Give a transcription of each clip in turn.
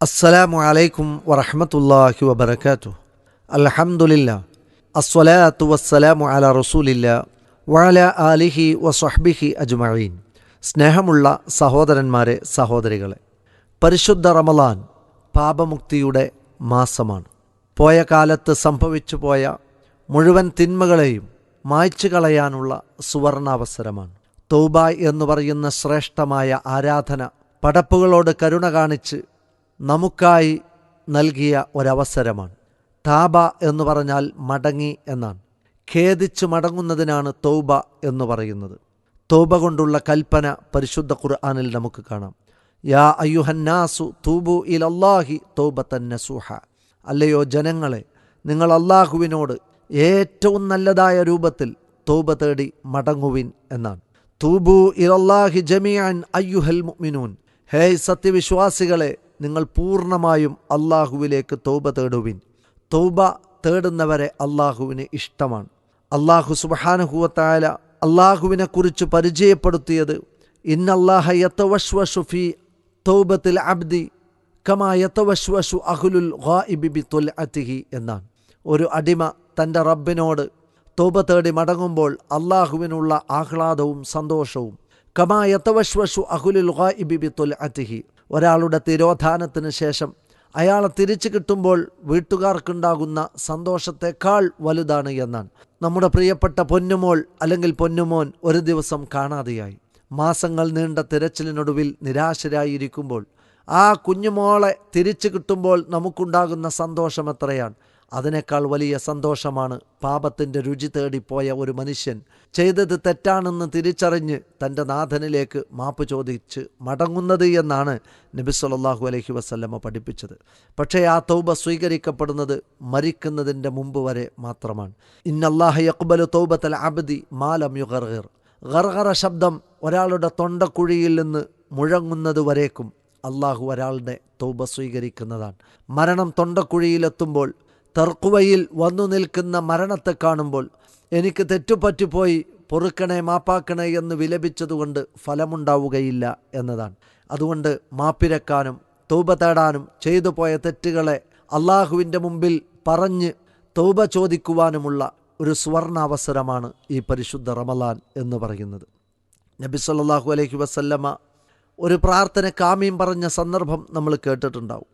അസ്സലാമു അലൈക്കും വറഹമത്തല്ലാഹി വബർക്കാത്തു അലഹമുല്ല അസ്വലാത്തു വസ്സലാമു അല റസൂലില്ല വഅല ആലിഹി വസ്വഹ്ബിഹി അജ്മഈൻ. സ്നേഹമുള്ള സഹോദരന്മാരെ സഹോദരികളെ പരിശുദ്ധ റമലാൻ പാപമുക്തിയുടെ മാസമാണ്. പോയ കാലത്ത് സംഭവിച്ചു പോയ മുഴുവൻ തിന്മകളെയും മായ്ച്ചു കളയാനുള്ള സുവർണാവസരമാണ്. തൗബ എന്ന് പറയുന്ന ശ്രേഷ്ഠമായ ആരാധന പടപ്പുകളോട് കരുണ കാണിച്ച് നമുക്കായി നൽകിയ ഒരവസരമാണ്. താബ എന്ന് പറഞ്ഞാൽ മടങ്ങി എന്നാണ്. ഖേദിച്ചു മടങ്ങുന്നതിനാണ് തൗബ എന്ന് പറയുന്നത്. തൗബ കൊണ്ടുള്ള കൽപ്പന പരിശുദ്ധ ഖുർആാനിൽ നമുക്ക് കാണാം. യാ അയ്യുഹന്നാസു തൂബു ഇൽ അള്ളാഹി തൗബത്തൻ നസൂഹ. അല്ലയോ ജനങ്ങളെ നിങ്ങൾ അള്ളാഹുവിനോട് ഏറ്റവും നല്ലതായ രൂപത്തിൽ തൗബ തേടി മടങ്ങുവിൻ എന്നാണ്. തൂബു ഇൽ അള്ളാഹി ജമിയാൻ അയ്യുഹൽ മുഅ്മിനൂൻ. ഹേയ് സത്യവിശ്വാസികളെ നിങ്ങൾ പൂർണമായും അള്ളാഹുവിലേക്ക് തൗബ തേടുവിൻ. തൗബ തേടുന്നവരെ അള്ളാഹുവിന് ഇഷ്ടമാണ്. അള്ളാഹു സുബഹാനുഹുവത്തായ അള്ളാഹുവിനെ കുറിച്ച് പരിചയപ്പെടുത്തിയത് ഇന്നല്ലാഹ യത്തവഷ്വഷുഫി തൗബത്തിൽ അബ്ദി കമാ യത്തവഷ്വഷു അഹുലുൽ ഗായിബി ബി അതിഹി എന്നാണ്. ഒരു അടിമ തന്റെ റബ്ബിനോട് തൗബ തേടി മടങ്ങുമ്പോൾ അള്ളാഹുവിനുള്ള ആഹ്ലാദവും സന്തോഷവും കമാ യത്തവഷ്വഷു അഹുലുൽ ഗായിബി തൊൽ തുൽഅത്തിഹി ഒരാളുടെ തിരോധാനത്തിന് ശേഷം അയാളെ തിരിച്ചു കിട്ടുമ്പോൾ വീട്ടുകാർക്കുണ്ടാകുന്ന സന്തോഷത്തെക്കാൾ വലുതാണ് എന്നാണ്. നമ്മുടെ പ്രിയപ്പെട്ട പൊന്നുമോൾ അല്ലെങ്കിൽ പൊന്നുമോൻ ഒരു ദിവസം കാണാതെയായി. മാസങ്ങൾ നീണ്ട തിരച്ചിലിനൊടുവിൽ നിരാശരായിരിക്കുമ്പോൾ ആ കുഞ്ഞുമോളെ തിരിച്ചു കിട്ടുമ്പോൾ നമുക്കുണ്ടാകുന്ന സന്തോഷം എത്രയാണ്? അതിനേക്കാൾ വലിയ സന്തോഷമാണ് പാപത്തിന്റെ രുചി തേടിപ്പോയ ഒരു മനുഷ്യൻ. ചെയ്തത് തെറ്റാണെന്ന് തിരിച്ചറിഞ്ഞ് തന്റെ നാഥനിലേക്ക് മാപ്പ് ചോദിച്ച് മടങ്ങുന്നത് എന്നാണ് നബി സല്ലല്ലാഹു അലൈഹി വസല്ലമ പഠിപ്പിച്ചത്. പക്ഷേ ആ തൗബ സ്വീകരിക്കപ്പെടുന്നത് മരിക്കുന്നതിന്റെ മുമ്പ് വരെ മാത്രമാണ്. ഇന്നല്ലാഹ യക്ബലു തൗബത്തൽ അബ്ദി മാലം യുഗർഗർ. ഗർഗറ ശബ്ദം ഒരാളുടെ തൊണ്ടക്കുഴിയിൽ നിന്ന് മുഴങ്ങുന്നത് വരേക്കും അള്ളാഹു ഒരാളുടെ തൗബ സ്വീകരിക്കുന്നതാണ്. മരണം തൊണ്ടക്കുഴിയിലെത്തുമ്പോൾ തെർക്കുവയിൽ വന്നു നിൽക്കുന്ന മരണത്തെ കാണുമ്പോൾ എനിക്ക് തെറ്റുപറ്റിപ്പോയി പൊറുക്കണേ മാപ്പാക്കണേ എന്ന് വിലപിച്ചതുകൊണ്ട് ഫലമുണ്ടാവുകയില്ല എന്നതാണ്. അതുകൊണ്ട് മാപ്പിരക്കാനും തൗബ തേടാനും ചെയ്തു പോയ തെറ്റുകളെ അള്ളാഹുവിന്റെ മുമ്പിൽ പറഞ്ഞ് തൗബ ചോദിക്കുവാനുമുള്ള ഒരു സുവർണാവസരമാണ് ഈ പരിശുദ്ധ റമലാൻ എന്ന് പറയുന്നത്. നബി സല്ലാഹു അലൈഹി വസല്ലമ ഒരു പ്രാർത്ഥന കാമ്യം പറഞ്ഞ സന്ദർഭം നമ്മൾ കേട്ടിട്ടുണ്ടാവും.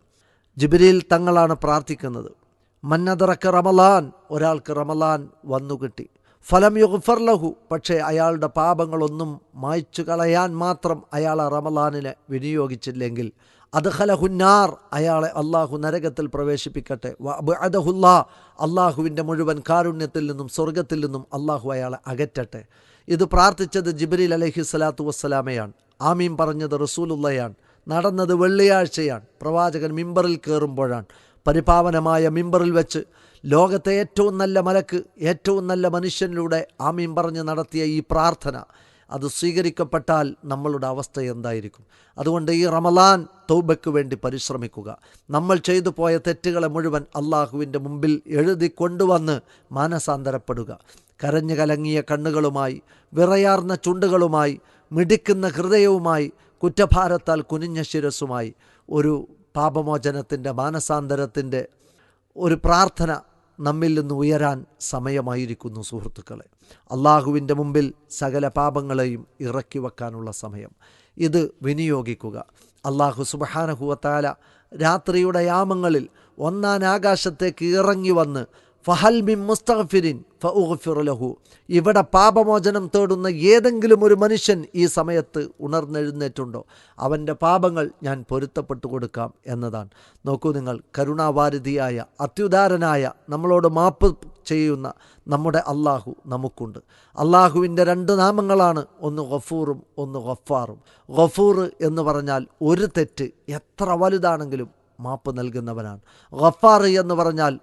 ജിബിരിയിൽ തങ്ങളാണ് പ്രാർത്ഥിക്കുന്നത്. മന്നതറക്ക് റമലാൻ ഒരാൾക്ക് റമലാൻ വന്നു കിട്ടി. ഫലം യുഗ്ഫർലഹു പക്ഷേ അയാളുടെ പാപങ്ങളൊന്നും മായ്ച്ചു കളയാൻ മാത്രം അയാൾ റമലാനിനെ വിനിയോഗിച്ചില്ലെങ്കിൽ. അദ്ഹലഹുന്നാർ അയാളെ അള്ളാഹു നരകത്തിൽ പ്രവേശിപ്പിക്കട്ടെ. അദഹുല്ലാ അള്ളാഹുവിന്റെ മുഴുവൻ കാരുണ്യത്തിൽ നിന്നും സ്വർഗത്തിൽ നിന്നും അള്ളാഹു അയാളെ അകറ്റട്ടെ. ഇത് പ്രാർത്ഥിച്ചത് ജിബ്രീൽ അലഹി സ്വലാത്തു വസ്സലാമയാണ്. ആമീം പറഞ്ഞത് റസൂലുള്ളയാണ്. നടന്നത് വെള്ളിയാഴ്ചയാണ്. പ്രവാചകൻ മിമ്പറിൽ കയറുമ്പോഴാണ്. പരിപാവനമായ മിമ്പറിൽ വെച്ച് ലോകത്തെ ഏറ്റവും നല്ല മലക്ക് ഏറ്റവും നല്ല മനുഷ്യനിലൂടെ ആമീൻ പറഞ്ഞ് നടത്തിയ ഈ പ്രാർത്ഥന അത് സ്വീകരിക്കപ്പെട്ടാൽ നമ്മളുടെ അവസ്ഥ എന്തായിരിക്കും? അതുകൊണ്ട് ഈ റമലാൻ തൗബയ്ക്ക് വേണ്ടി പരിശ്രമിക്കുക. നമ്മൾ ചെയ്തു പോയ തെറ്റുകളെ മുഴുവൻ അള്ളാഹുവിന്റെ മുമ്പിൽ എഴുതി കൊണ്ടുവന്ന് മാനസാന്തരപ്പെടുക. കരഞ്ഞു കലങ്ങിയ കണ്ണുകളുമായി വിറയാർന്ന ചുണ്ടുകളുമായി മിടിക്കുന്ന ഹൃദയവുമായി കുറ്റഭാരത്താൽ കുനിഞ്ഞ ശിരസുമായി ഒരു പാപമോചനത്തിന്റെ മാനസാന്തരത്തിന്റെ ഒരു പ്രാർത്ഥന നമ്മിൽ നിന്ന് ഉയരാൻ സമയമായിരിക്കുന്നു സുഹൃത്തുക്കളെ. അള്ളാഹുവിന്റെ മുമ്പിൽ സകല പാപങ്ങളെയും ഇറക്കി വെക്കാനുള്ള സമയം. ഇത് വിനിയോഗിക്കുക. അള്ളാഹു സുബഹാനഹുവത്താല രാത്രിയുടെ യാമങ്ങളിൽ ഒന്നാൻ ആകാശത്തേക്ക് ഇറങ്ങി വന്ന് ഫഹൽ ബിൻ മുസ്തഫിരിൻ ലഹു. ഇവിടെ പാപമോചനം തേടുന്ന ഏതെങ്കിലും ഒരു മനുഷ്യൻ ഈ സമയത്ത് ഉണർന്നെഴുന്നേറ്റുണ്ടോ? അവന്റെ പാപങ്ങൾ ഞാൻ പൊരുത്തപ്പെട്ടു കൊടുക്കാം എന്നതാണ്. നോക്കൂ നിങ്ങൾ കരുണാവാരിധിയായ അത്യുദാരനായ നമ്മളോട് മാപ്പ് ചെയ്യുന്ന നമ്മുടെ അള്ളാഹു നമുക്കുണ്ട്. അള്ളാഹുവിന്റെ രണ്ട് നാമങ്ങളാണ് ഒന്ന് ഗഫൂറും ഒന്ന് ഗഫാറും. ഗഫൂർ എന്ന് പറഞ്ഞാൽ ഒരു തെറ്റ് എത്ര വലുതാണെങ്കിലും മാപ്പ് നൽകുന്നവനാണ്. ഗഫാർ എന്ന് പറഞ്ഞാൽ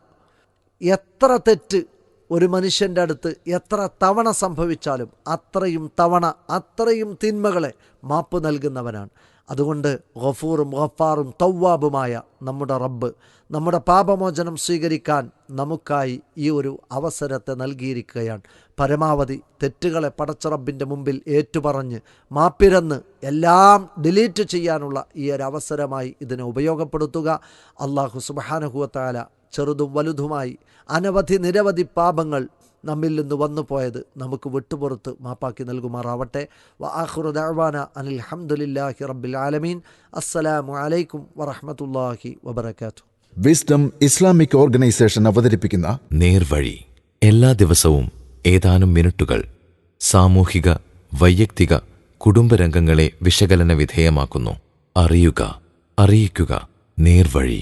എത്ര തെറ്റ് ഒരു മനുഷ്യന്റെ അടുത്ത് എത്ര തവണ സംഭവിച്ചാലും അത്രയും തവണ അത്രയും തിന്മകളെ മാപ്പ് നൽകുന്നവനാണ്. അതുകൊണ്ട് ഗഫൂറും ഗഫാറും തവ്വാബുമായ നമ്മുടെ റബ്ബ് നമ്മുടെ പാപമോചനം സ്വീകരിക്കാൻ നമുക്കായി ഈ ഒരു അവസരത്തെ നൽകിയിരിക്കുകയാണ്. പരമാവധി തെറ്റുകളെ പടച്ച റബ്ബിന്റെ മുമ്പിൽ ഏറ്റുപറഞ്ഞ് മാപ്പിരന്ന് എല്ലാം ഡിലീറ്റ് ചെയ്യാനുള്ള ഈ ഒരു അവസരമായി ഇതിനെ ഉപയോഗപ്പെടുത്തുക. അള്ളാഹു സുബാനഹുവത്താല ചെറുതും വലുതുമായി അനവധി നിരവധി പാപങ്ങൾ നമ്മിൽ നിന്ന് വന്നു പോയത് നമുക്ക് വിട്ടുപുറത്ത് മാപ്പാക്കി നൽകുമാറാവട്ടെ. വആഖിറു ദഅവാന അനിൽ ഹംദുലില്ലാഹി റബ്ബിൽ ആലമീൻ. അസ്സലാമു അലൈക്കും വറഹ്മത്തുള്ളാഹി വബർക്കാത്തു വിസ്ഡം ഇസ്ലാമിക് ഓർഗനൈസേഷൻ അവതരിപ്പിക്കുന്ന നേർവഴി എല്ലാ ദിവസവും ഏതാനും മിനിറ്റുകൾ സാമൂഹിക വൈയക്തിക കുടുംബരംഗങ്ങളെ വിശകലന വിധേയമാക്കുന്നു. അറിയുക അറിയിക്കുക നേർവഴി.